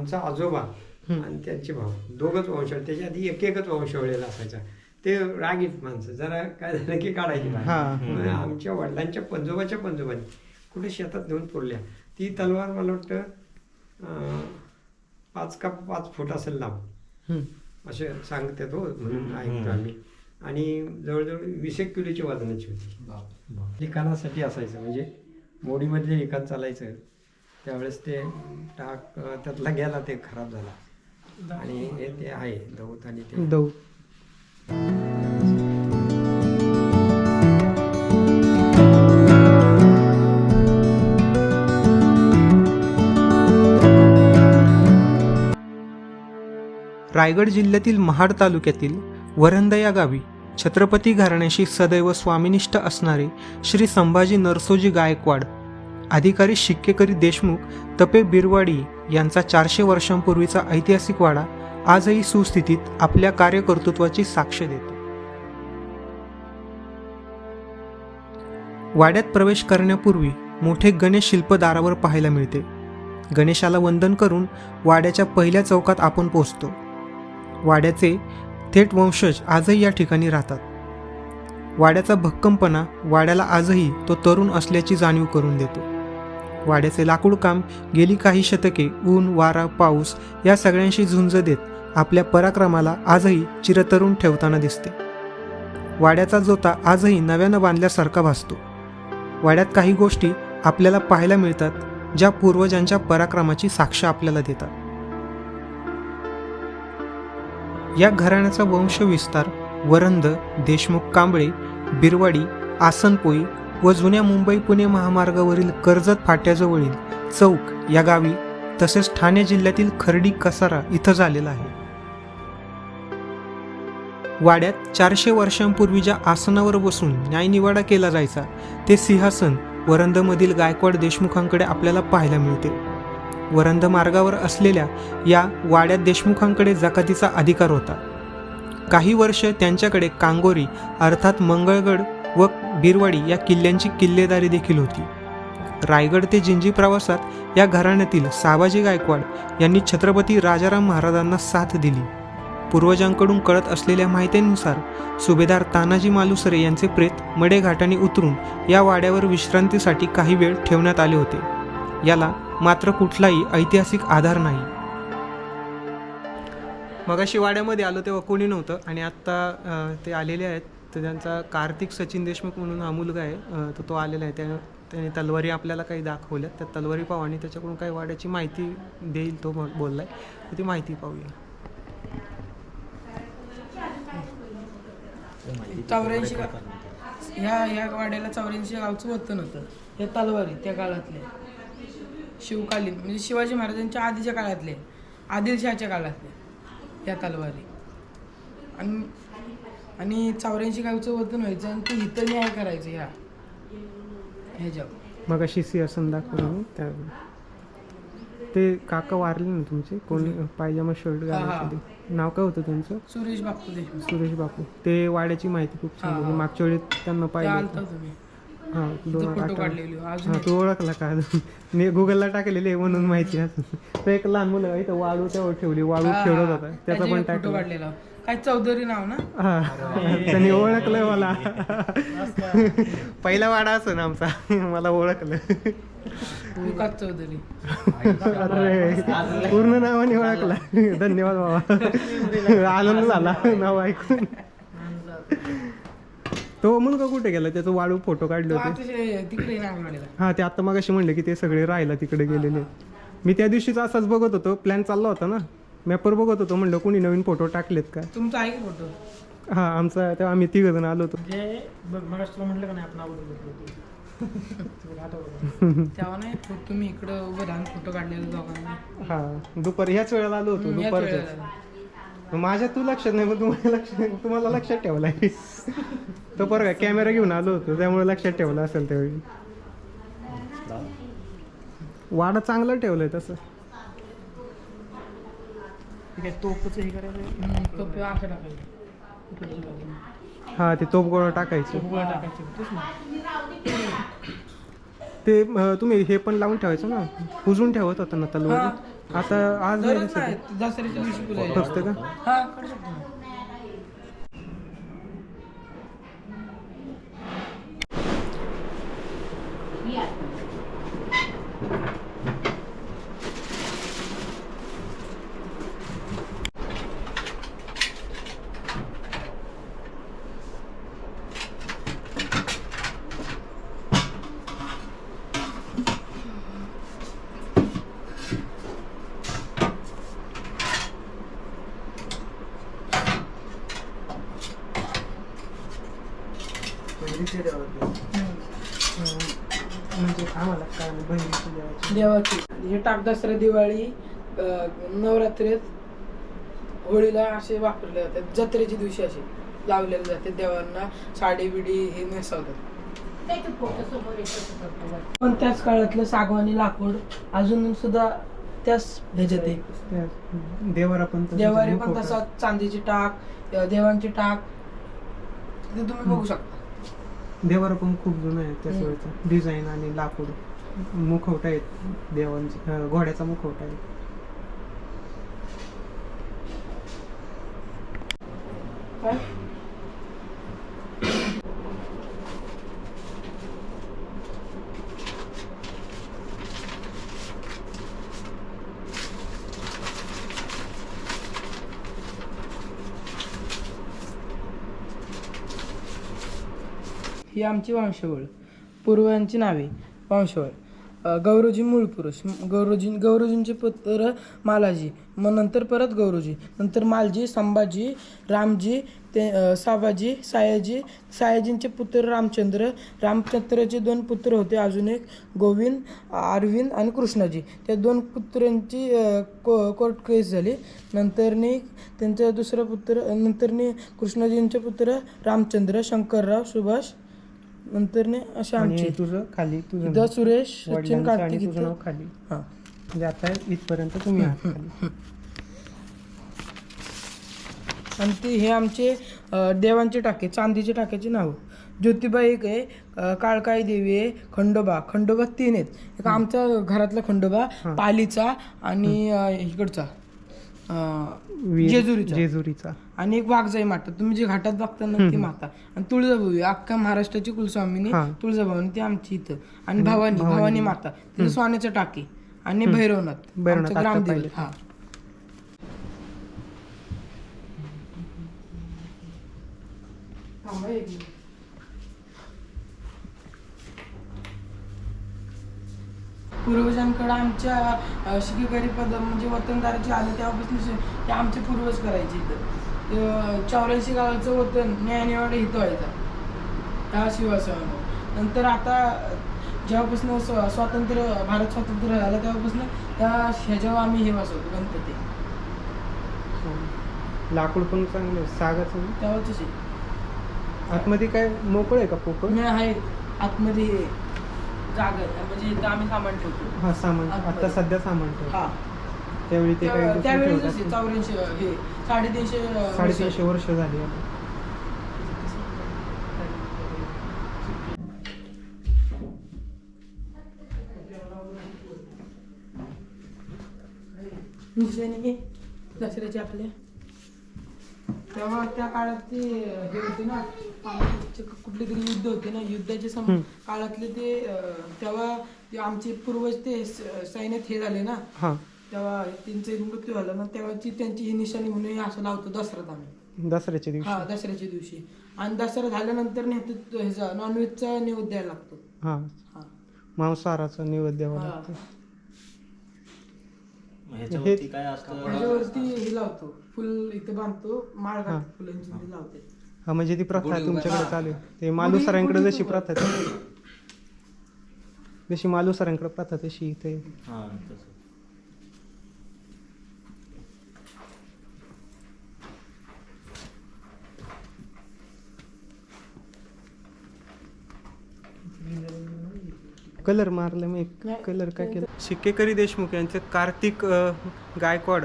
आमचा आजोबा आणि त्यांचे भाऊ. दोघच वंशावळ त्याच्या आधी एक एकच वंशावळीला असायचा. ते रागीत माणसं जरा काय झालं की काढायची. हा. मग आमच्या वडिलांच्या पंजोबाच्या पंजोबांनी कुठे शेतात नेऊन पुरल्या ती तलवार मला वाटतं पाच का पाच फूट असेल लांब. हम्म. असे सांगते तो म्हणून ऐकतो आम्ही. आणि जवळजवळ वीस एक किलोची वजनाची होती. लिखाणासाठी असायचं म्हणजे मोडीमधले लिखाण चालायचं. त्यावेळेस ते टाक त्यातला गेला ते खराब झाला. आणि हे ते आहे दौत आणि ते. दौ रायगड जिल्ह्यातील महाड तालुक्यातील वरंद या गावी छत्रपती घराण्याशी सदैव स्वामिनिष्ठ असणारे श्री संभाजी नरसोजी गायकवाड अधिकारी शिक्केकरी देशमुख तपे बिरवाडी यांचा चारशे वर्षांपूर्वीचा ऐतिहासिक वाडा आजही सुस्थितीत आपल्या कार्यकर्तृत्वाची साक्ष देतो. वाड्यात प्रवेश करण्यापूर्वी मोठे गणेश शिल्प दारावर पाहायला मिळते. गणेशाला वंदन करून वाड्याच्या पहिल्या चौकात आपण पोचतो वाड्याचे थेट वंशज आजही या ठिकाणी राहतात. वाड्याचा भक्कमपणा वाड्याला आजही तो तरुण असल्याची जाणीव करून देतो. वाड्याचे लाकूड काम गेली काही शतके ऊन वारा पाऊस या सगळ्यांशी झुंज देत आपल्या पराक्रमाला आजही चिरतरुण ठेवताना दिसते. वाड्याचा जोता आजही नव्यानं बांधल्यासारखा भासतो. वाड्यात काही गोष्टी आपल्याला पाहायला मिळतात ज्या पूर्वजांच्या पराक्रमाची साक्ष आपल्याला देतात. या घराण्याचा वंशविस्तार वरंद देशमुख कांबळे बिरवाडी आसनपोई व जुन्या मुंबई पुणे महामार्गावरील कर्जत फाट्याजवळील चौक या गावी तसेच ठाणे जिल्ह्यातील खर्डी कसारा इथं झालेला आहे. वाड्यात चारशे वर्षांपूर्वी ज्या आसनावर बसून न्यायनिवाडा केला जायचा ते सिंहासन वरंदमधील गायकवाड देशमुखांकडे आपल्याला पाहायला मिळते. वरंद मार्गावर असलेल्या या वाड्यात देशमुखांकडे जकातीचा अधिकार होता. काही वर्ष त्यांच्याकडे कांगोरी अर्थात मंगळगड व बिरवाडी या किल्ल्यांची किल्लेदारी देखील होती. रायगड ते जिंजी प्रवासात या घराण्यातील साबाजी गायकवाड यांनी छत्रपती राजाराम महाराजांना साथ दिली. पूर्वजांकडून कळत असलेल्या माहितीनुसार सुभेदार तानाजी मालुसरे यांचे प्रेत मडेघाटाने उतरून या वाड्यावर विश्रांतीसाठी काही वेळ ठेवण्यात आले होते. याला मात्र कुठलाही ऐतिहासिक आधार नाही. मगाशी वाड्यामध्ये आलो तेव्हा कोणी नव्हतं आणि आत्ता ते आलेले आहेत. तर त्यांचा कार्तिक सचिन देशमुख म्हणून हा मुलगा आहे तर तो आलेला आहे. त्या त्याने तलवारी आपल्याला काही दाखवल्या त्या तलवारी पाहू आणि त्याच्याकडून काही वाड्याची माहिती देईल तो बोललाय. तर ती माहिती पाहूया. चौऱ्याऐंशी ह्या ह्या वाड्याला चौऱ्याऐंशी गावचं वतन होतं. हे तलवारी त्या काळातले. शिवकालीन म्हणजे शिवाजी महाराजांच्या आधीच्या काळातले. आदिलशहाच्या काळातले या तलवारी. आणि आणि चौऱ्याऐंशी गावचं वतन व्हायचं आणि ते इथं न्याय करायचं ह्या. ह्याच्यावर. मगाशी सिंहासन दाखवलं मी त्या ते काका वारले ना तुमचे कोणी पायजामा शर्ट. घालायचे. नाव काय होतं त्यांचं? सुरेश बापू देशमुख सुरेश बापू. ते वाड्याची माहिती खूप हा, सांगितली हा. मागच्या वेळी त्यांना होतं. तुम्ही. हा दोन हा तू ओळखला का मी गुगलला टाकलेले आहे म्हणून माहिती आहे. तो एक लहान मुलं इथं वाळू त्यावर ठेवली वाळू खेळत. होता. त्याचा पण टाकला काय चौधरी नाव ना? हा त्यांनी ओळखलं मला. पहिला वाडा असं ना आमचा. मला ओळखलं. विकास चौधरी. अरे पूर्ण नावाने ओळखला. धन्यवाद बाबा. आनंद झाला. नाव ऐकून. तो मुलगा कुठे गेला? त्याचं वाळू फोटो काढले होते. तिकडे हा ते आता मगाशी म्हणले की ते सगळे राहायला तिकडे गेलेले. मी त्या दिवशीच असाच बघत होतो. प्लॅन चालला होता ना. मॅपवर बघत होतो म्हणलं कोणी नवीन फोटो टाकलेत का? तुमचा आहे का फोटो हा आमचा तेव्हा आम्ही तिघ जण आलो होतो. तेव्हा नाही फो- तुम्ही इकडं उभं राहून फोटो काढलेले दोघांनी. हा दुपारी ह्याच वेळेला आलो होतो हम्म, याच दुपारच्या. वेळेला. माझ्या तू लक्षात नाही पण तुम्हाला लक्ष तुम्हाला लक्षात ठेवलाय. तो बरं का कॅमेरा घेऊन आलो होतो त्यामुळे लक्षात ठेवला असेल त्यावेळी. वाडा चांगला ठेवलाय तसं. असं टाकायचं. हा ते तोपगोळा टाकायचं. उभं टाकायचं तेच ना. ते तुम्ही हे पण लावून ठेवायचं ना? पुजून ठेवत होता ना तलवार आता आज नाही फक्त का? म्हणजे आम्हाला काय बहिणीची देवाची. देवाची. हे टाक दसरा दिवाळी नवरात्रीत होळीला असे वापरले जातात. जत्रेच्या दिवशी असे लावलेले जाते देवांना साडी बिडी हे नेसवतात. पण त्याच काळातलं सागवानी लाकूड अजून सुद्धा त्याच ह्याच्यात आहे. देवारा पण देवारी पण. तसा चांदीची टाक देवांची टाक. ते तुम्ही बघू शकता. देवारा पण खूप जुना आहे त्याच. वेळचा डिझाईन आणि लाकूड मुखवटा आहेत देवांचे अं, घोड्याचा मुखवटा आहे. काय? ही आमची वंशवळ. पूर्वजांची नावे वंशवळ. अ, गौरोजी मूळ पुरुष. म- गौरोजी गौरोजींचे पुत्र मालाजी. मग नंतर परत गौरोजी नंतर मालजी संभाजी रामजी ते अ, साबाजी सायाजी. सायाजींचे पुत्र रामचंद्र. रामचंद्राचे दोन पुत्र होते. अजून एक गोविंद अरविंद आणि कृष्णाजी. त्या दोन पुत्रांची को कोर्ट केस झाली. नंतरनी त्यांचा दुसरा पुत्र नंतरनी कृष्णाजींचे पुत्र रामचंद्र शंकरराव सुभाष नंतरने असे आणि आमचे. तुझं खाली तुझं इथं सुरेश सचिन वडिलांचं आणि कार्तिक तुझं नाव इथं खाली. हा. म्हणजे आता इथपर्यंत तुम्ही आहात खाली. आणि ते हे आमचे अ, देवांचे टाके चांदीचे टाक्याचे नाव. ज्योतिबा एक आहे अ, काळकाई देवी आहे खंडोबा. खंडोबा तीन आहेत. एक आमचा घरातला खंडोबा पालीचा आणि अ, इकडचा. वीर- जेजुरीचा. जेजुरीचा. आणि एक वाघजाई माता. तुम्ही जे घाटात बघता ना ती माता. आणि तुळजाभवानी अख्ख्या महाराष्ट्राची कुलस्वामिनी हा. तुळजाभवानी ती आमची इथं. आणि भवानी भवानी. माता. तिथे सोन्याचं टाकी आणि भैरवनाथ भैरवनाथ, आमचं आता ग्रामदेवत. पाहिलं. हा. थांबा एक मिनिट. पूर्वजांकडे आमच्या शिकेकरी पद म्हणजे वतनदाराचे आले तेव्हापासून ते आमचे पूर्वज करायचे इथं. चौऱ्याऐंशी गावाचं वतन न्यायनिवाडे इथं व्हायचा. त्या शिवासनावर नंतर आता जेव्हापासून स्व- स्वातंत्र्य भारत स्वातंत्र्य झालं तेव्हापासून त्या ह्याच्यावर आम्ही हे बसवतो गणपती. लाकूड पण चांगलं सागाचं ना. तेव्हा तसे आतमध्ये काय मोकळ आहे का पोकळ? नाही आहे आतमध्ये हे. जागा आहे म्हणजे इथं आम्ही सामान ठेवतो हा सामान आतमध्ये. आता सध्या सामान ठेव हा त्यावेळी ते काही त्या- दुसरं त्यावेळी ठेवत जसे असतील. चौऱ्याऐंशी हे साडेतीनशे वर्ष. साडेतीनशे वर्ष झाली आता. दुसऱ्याने दसऱ्याचे आपले तेव्हा त्या काळात ते हे होते ना कुठले तरी युद्ध होते ना युद्धाचे सम. काळातले ते अं, तेव्हा ते आमचे पूर्वज ते स- सैन्यात हे झाले ना हा. तेव्हा त्यांचे मृत्यू झाला ना तेव्हाची त्यांची ही निशाणी म्हणून हे असं लावतो दसऱ्यात आम्ही. दसऱ्याच्या दिवशी. हा दसऱ्याच्या दिवशी. आणि दसरा झाल्यानंतर ह्याचा नॉनव्हेजचा निवेद द्यायला लागतो. हा. हा. मांसाहाराचा निवेद द्यावा. लागतो. ह्याच्यावरती काय असतं? हे लावतो. फुल इथं बांधतो माळ हा. घालतो फुलांची लावते. हा म्हणजे ती प्रथा तुमच्याकडे. चालू आहे. ते मालुसरांकडे गुढी जशी प्रथा आहे. जशी मालुसरांकडे प्रथा तशी इथे. हा तसं. कलर मारला मी. कलर काय केलं? शिक्केकरी देशमुख यांचे कार्तिक अ, गायकवाड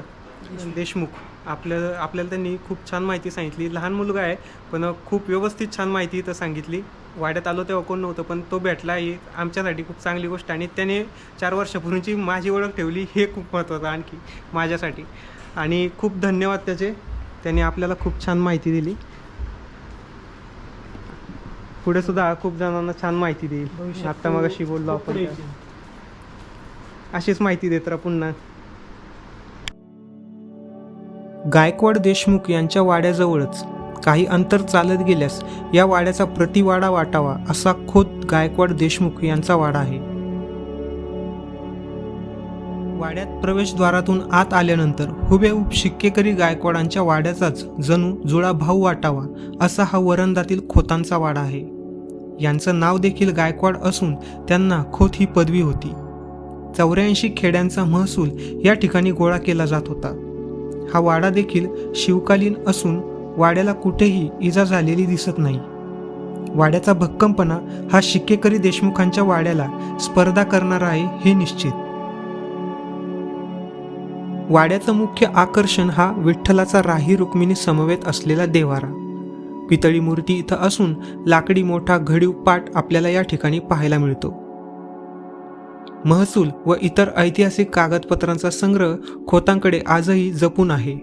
देशमुख. आपल्या आपल्याला त्यांनी खूप छान माहिती सांगितली. लहान मुलगा आहे पण खूप व्यवस्थित छान माहिती इथं सांगितली. वाड्यात आलो तेव्हा कोण नव्हतं पण तो भेटला. ही आमच्यासाठी खूप चांगली गोष्ट आणि त्याने चार वर्षापूर्वीची माझी ओळख ठेवली. हे खूप महत्त्वाचं आणखी माझ्यासाठी. आणि खूप धन्यवाद त्याचे. त्याने आपल्याला खूप छान माहिती दिली. पुढे सुद्धा खूप जणांना छान माहिती देईल. आत्ता मग अशी बोललो आपण. अशीच माहिती देत राहा पुन्हा. गायकवाड देशमुख यांच्या वाड्याजवळच काही अंतर चालत गेल्यास या वाड्याचा प्रतिवाडा वाटावा असा खोत गायकवाड देशमुख यांचा वाडा आहे. वाड्यात प्रवेशद्वारातून आत आल्यानंतर हुबेहूब शिक्केकरी गायकवाडांच्या वाड्याचाच जणू जुळा भाऊ वाटावा असा हा वरंदातील खोतांचा वाडा आहे. यांचं नाव देखील गायकवाड असून त्यांना खोत ही पदवी होती. चौऱ्याऐंशी खेड्यांचा महसूल या ठिकाणी गोळा केला जात होता. हा वाडा देखील शिवकालीन असून वाड्याला कुठेही इजा झालेली दिसत नाही. वाड्याचा भक्कमपणा हा शिक्केकरी देशमुखांच्या वाड्याला स्पर्धा करणारा आहे हे निश्चित. वाड्याचं मुख्य आकर्षण हा विठ्ठलाचा राही रुक्मिणी समवेत असलेला देवारा. पितळी मूर्ती इथं असून लाकडी मोठा घडीव पाट आपल्याला या ठिकाणी पाहायला मिळतो. महसूल व इतर ऐतिहासिक कागदपत्रांचा संग्रह खोतांकडे आजही जपून आहे.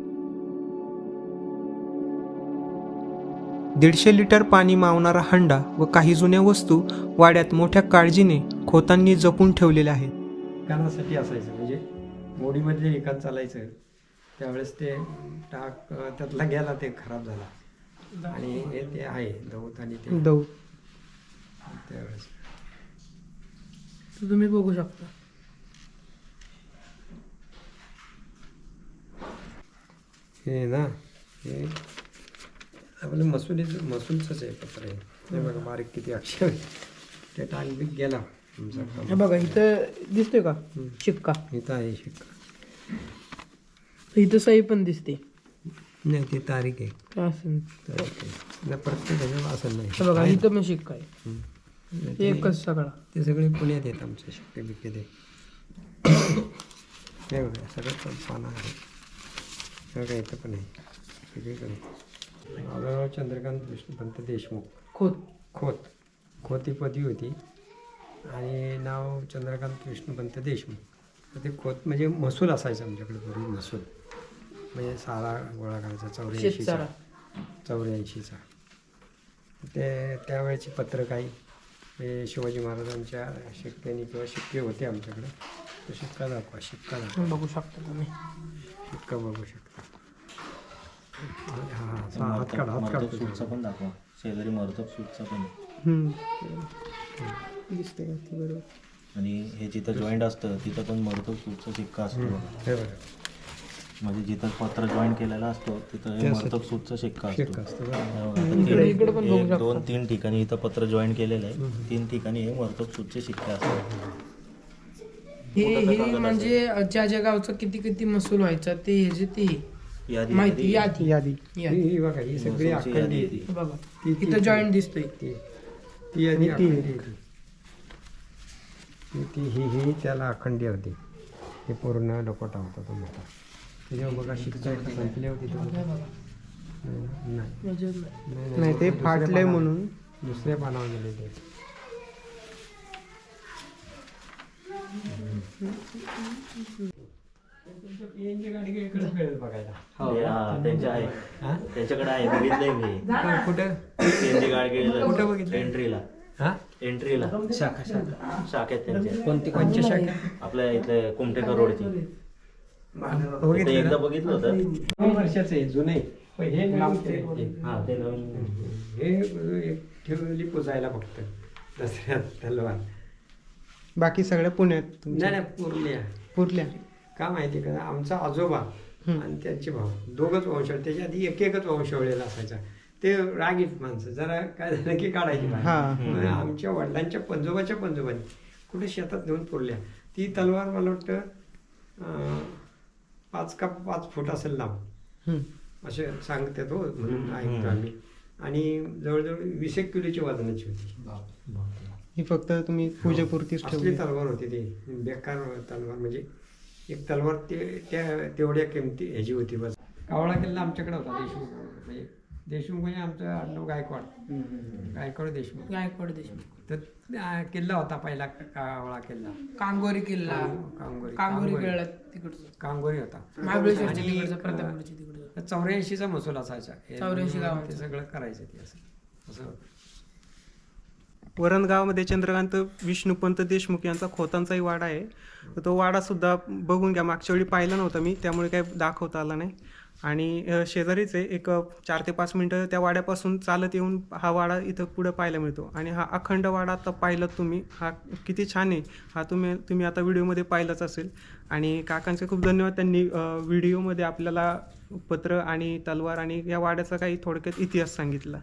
दीडशे लिटर पाणी मावणारा हंडा व काही जुन्या वस्तू वाड्यात मोठ्या काळजीने खोतांनी जपून ठेवलेल्या आहेत. लिखाणासाठी असायचं म्हणजे मोडीमधले लिखाण चालायचं. त्यावेळेस ते टाक त्यातला गेला ते खराब झाला. आणि हे ते आहे दौत आणि ते. दौ त्यावेळेस. तर तुम्ही बघू शकता हे ना हे आपलं मसुलीचं मसूलचंच आहे पत्र आहे हे बघा बारीक किती अक्षर आहे. ते टाक बी गेला तुमचा हे बघा इथं दिसतोय का शिक्का इथं आहे शिक्का इथं सही पण दिसते नाही ती तारीख आहे काय असेल तारीख आहे नाही, प्रत्येक ह्याच्यावर असं नाही हे बघा इथं पण शिक्का आहे हम्म. एकच सगळा. ते सगळे पुण्यात येत आमचे शिक्के बिक्के ते. हे बघा सगळं पण पानं आहे सगळं इथं पण आहे. सगळीकडे. माझं चंद्रकांत विष्णुपंत देशमुख. खोत. खोत. खोत ही पदवी होती. आणि नाव चंद्रकांत विष्णुपंत देशमुख. तर ते खोत म्हणजे महसूल असायचं आमच्याकडे पूर्वी महसूल. म्हणजे सारा गोळा करायचा चौऱ्याऐंशीचा. चौऱ्याऐंशीचा. ते त्यावेळेची पत्रक काही हे शिवाजी महाराजांच्या शिक्क्यानी किंवा शिक्के होते आमच्याकडे. तो शिक्का दाखवा शिक्का दाखवा. बघू शकता तुम्ही. शिक्का बघू शकता. हा हा सा- हात काढ हात मर्तब काढतो सूटचा पण दाखवा. शेजारी मर्तब सूटचा पण. दिसते बरोबर. आणि हे जिथं जॉईंट असतं तिथं पण मर्तब सूटचा शिक्का असतो बघा. हे बघा. म्हणजे जिथं पत्र जॉईंट केलेलं असतो तिथं हे त्यासाठी. मर्तब सूटचा शिक्का असतो. हे बघा, आता तीन-. दोन तीन ठिकाणी इथं पत्र जॉईंट केलेलं आहे. तीन ठिकाणी हे मर्तब सूटचे शिक्के असतात. हे हे म्हणजे ज्या ज्या गावचा किती किती महसूल व्हायचा ते हे जे ते यादी माहिती यादी. यादी. ही यादी. ही बघा ही सगळी महसूलची यादी बघा. ती- ती- इथं जॉईंट दिसतोय. ती आहे ती. ती- ती ही ही त्याला अखंडी होती. ही पूर्ण डकोटा होता तो मोठा त्याच्यावर बघा संपली होती नाही. ते पानावर- म्हणून. दुसऱ्या पानावर गेले ते. बघायला हे, हा, त्यांच्या आहे. हा? त्यांच्याकडे आहे बघितलंय मी. कुठं? त्यांची गाडी कुठं बघितलं? एंट्रीला हा? एंट्रीला शाखा शाखा. शाखेत त्यांच्या. कोणती कोणची शाखा आपल्या इथले कुमटेकर रोडची. एकदा ना? बघितलं होतं. दोन वर्षाचं आहे जुने पण हे. हा ते नवीन हे एक ठेवली पुजायला फक्त. दसऱ्यात तलवार. बाकी सगळ्या पुण्यात नाही तुमच्या? नाही पुरल्या. पुरल्या. का माहिती का? आमचा आजोबा आणि त्यांचे भाऊ. दोघच वंशावळ. त्याच्या आधी एक एकच वंशवळलेला असायचा. ते रागीत माणसं. जरा काय झालं की काढायची बाहेर. हा. आमच्या वडिलांच्या पंजोबाच्या पंजोबांनी कुठे शेतात नेऊन पुरल्या. ती तलवार मला वाटतं पाच का पाच फूट असेल लांब. असे सांगतात हो म्हणून ऐकतो आम्ही. आणि जवळजवळ वीस एक किलोची वजनाची होती. ही फक्त तुम्ही पूजेपुरतीच असली ठेवली. तलवार होती ती बेकार तलवार. म्हणजे एक तलवार ते त्या तेवढ्या किमती ह्याची होती बस. कावळा किल्ला आमच्याकडे होता म्हणजे देशमुख म्हणजे आमचं आडनाव गायकवाड. गायकवाड देशमुख. गायकवाड देशमुख. तर अं, किल्ला होता पहिला कावळा किल्ला. कांगोरी किल्ला. कांगोरी. कांगोरी किल्ला तिकडचं. कांगोरी होता. महाबळेश्वरच्या तिकडचं प्रतापगडच्या तिकडचं. चौऱ्याऐंशीचा महसूल असायचा. हे 84 गावाचा. ते सगळं करायचं ते असं. असं होतं. वरण गावामध्ये चंद्रकांत विष्णुपंत देशमुख यांचा खोतांचाही वाडा आहे. तर तो वाडा सुद्धा बघून घ्या. मागच्या वेळी पाहिला नव्हता मी. त्यामुळे काही दाखवता आला नाही. आणि शेजारीच आहे. एक चार ते पाच मिनटं त्या वाड्यापासून चालत येऊन हा वाडा इथं पुढं पाहायला मिळतो. आणि हा अखंड वाडा आता पाहिलं तुम्ही. हा किती छान आहे. हा तुम्ही तुम्ही आता व्हिडिओमध्ये पाहिलंच असेल. आणि काकांचे खूप धन्यवाद त्यांनी व्हिडिओमध्ये आपल्याला पत्र आणि तलवार आणि या वाड्याचा काही थोडक्यात इतिहास सांगितला.